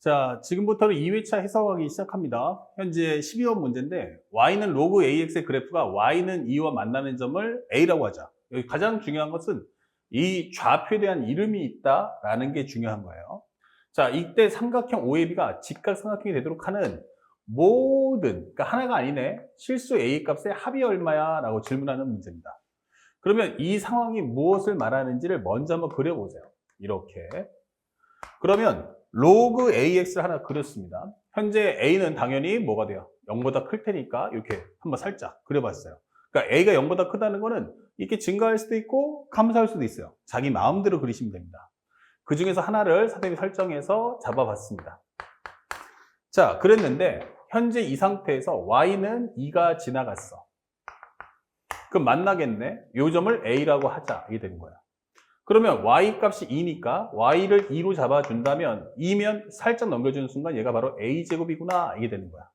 자, 지금부터는 2회차 해석하기 시작합니다. 현재 12번 문제인데 y는 로그 ax의 그래프가 y는 2와 만나는 점을 a라고 하자. 여기 가장 중요한 것은 이 좌표에 대한 이름이 있다라는 게 중요한 거예요. 자, 이때 삼각형 OAB가 직각삼각형이 되도록 하는 모든, 그러니까 하나가 아니네. 실수 A 값의 합이 얼마야? 라고 질문하는 문제입니다. 그러면 이 상황이 무엇을 말하는지를 먼저 한번 그려보세요. 이렇게. 그러면 로그 AX를 하나 그렸습니다. 현재 A는 당연히 뭐가 돼요? 0보다 클 테니까 이렇게 한번 살짝 그려봤어요. 그러니까 A가 0보다 크다는 거는 이렇게 증가할 수도 있고 감소할 수도 있어요. 자기 마음대로 그리시면 됩니다. 그 중에서 하나를 선생님이 설정해서 잡아봤습니다. 자, 그랬는데 현재 이 상태에서 Y는 2가 지나갔어. 그럼 만나겠네. 요 점을 A라고 하자. 이게 되는 거야. 그러면 y 값이 2니까 y를 2로 잡아준다면 2면 살짝 넘겨주는 순간 얘가 바로 a제곱이구나 이게 되는 거야.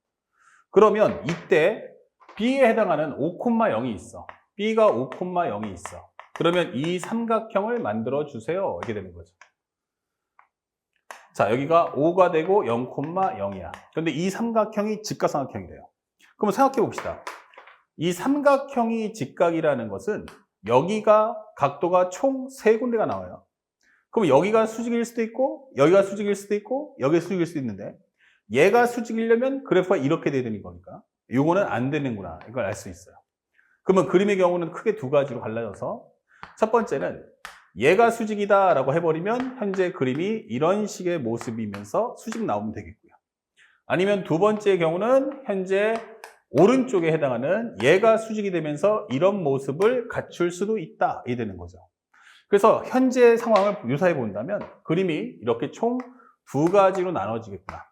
그러면 이때 b에 해당하는 5,0이 있어. b가 5,0이 있어. 그러면 이 삼각형을 만들어 주세요. 이게 되는 거죠. 자, 여기가 5가 되고 0,0이야. 근데 이 삼각형이 직각삼각형이래요. 그럼 생각해 봅시다. 이 삼각형이 직각이라는 것은 여기가 각도가 총 세 군데가 나와요. 그럼 여기가 수직일 수도 있고 여기가 수직일 수도 있고 여기가 수직일 수도 있는데 얘가 수직이려면 그래프가 이렇게 돼야 되는 거니까 요거는 안 되는구나 이걸 알 수 있어요. 그러면 그림의 경우는 크게 두 가지로 갈라져서 첫 번째는 얘가 수직이다 라고 해버리면 현재 그림이 이런 식의 모습이면서 수직 나오면 되겠고요. 아니면 두 번째 경우는 현재 오른쪽에 해당하는 얘가 수직이 되면서 이런 모습을 갖출 수도 있다. 이 되는 거죠. 그래서 현재 상황을 묘사해 본다면 그림이 이렇게 총 두 가지로 나눠지겠구나.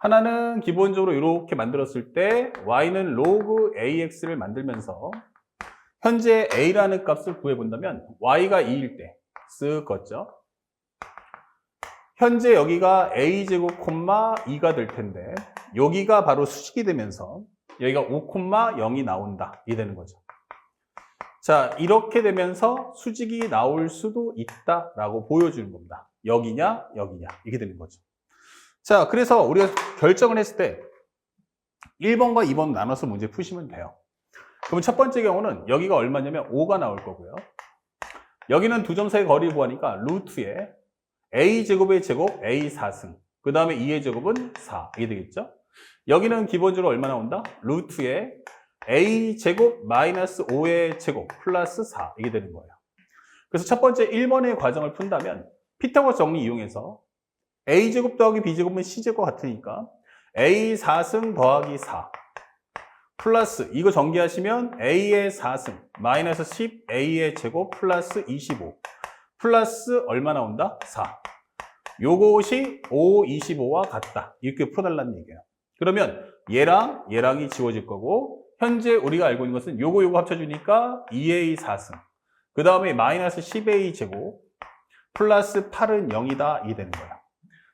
하나는 기본적으로 이렇게 만들었을 때 y는 로그 ax를 만들면서 현재 a라는 값을 구해 본다면 y가 2일 때 쓱 걷죠. 현재 여기가 a제곱 콤마 2가 될 텐데 여기가 바로 수직이 되면서 여기가 5,0이 나온다. 이 되는 거죠. 자, 이렇게 되면서 수직이 나올 수도 있다라고 보여주는 겁니다. 여기냐, 여기냐. 이게 되는 거죠. 자, 그래서 우리가 결정을 했을 때 1번과 2번 나눠서 문제 푸시면 돼요. 그럼 첫 번째 경우는 여기가 얼마냐면 5가 나올 거고요. 여기는 두 점 사이 거리 구하니까 루트에 a제곱의 제곱 a 4승 그 다음에 2의 제곱은 4 이게 되겠죠? 여기는 기본적으로 얼마 나 온다? 루트에 a 제곱 마이너스 5의 제곱 플러스 4 이게 되는 거예요. 그래서 첫 번째 1번의 과정을 푼다면 피타고라스 정리 이용해서 a 제곱 더하기 b 제곱은 c 제곱 같으니까 a 4승 더하기 4 플러스 이거 전개하시면 a의 4승 마이너스 10 a의 제곱 플러스 25 플러스 얼마 나온다? 4 요것이 5, 25와 같다 이렇게 풀어달라는 얘기예요. 그러면 얘랑 얘랑이 지워질 거고 현재 우리가 알고 있는 것은 요거 요거 합쳐주니까 2a 4승 그 다음에 마이너스 10a 제곱 플러스 8은 0이다 이 되는 거야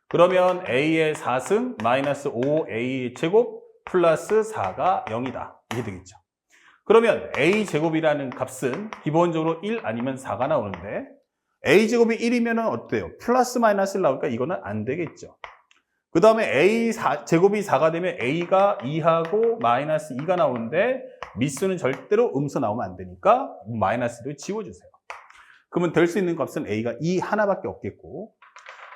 그러면 a의 4승 마이너스 5a 제곱 플러스 4가 0이다 이게 되겠죠 그러면 a 제곱이라는 값은 기본적으로 1 아니면 4가 나오는데 a 제곱이 1이면 어때요? 플러스 마이너스를 나올까? 이거는 안 되겠죠 그 다음에 a 4, 제곱이 4가 되면 a가 2하고 마이너스 2가 나오는데 미수는 절대로 음수 나오면 안 되니까 마이너스를 지워주세요. 그러면 될 수 있는 값은 a가 2 하나밖에 없겠고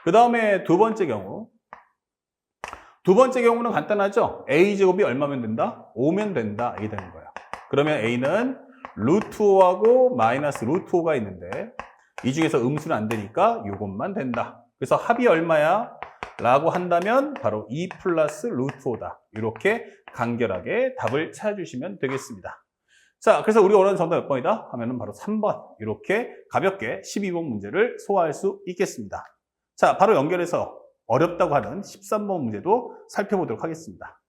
그 다음에 두 번째 경우 두 번째 경우는 간단하죠. a 제곱이 얼마면 된다? 5면 된다. 이게 되는 거예요. 그러면 a는 루트 5하고 마이너스 루트 5가 있는데 이 중에서 음수는 안 되니까 이것만 된다. 그래서 합이 얼마야? 라고 한다면 바로 2 플러스 루트 5다. 이렇게 간결하게 답을 찾아주시면 되겠습니다. 자, 그래서 우리가 원하는 정답 몇 번이다? 하면은 바로 3번. 이렇게 가볍게 12번 문제를 소화할 수 있겠습니다. 자, 바로 연결해서 어렵다고 하는 13번 문제도 살펴보도록 하겠습니다.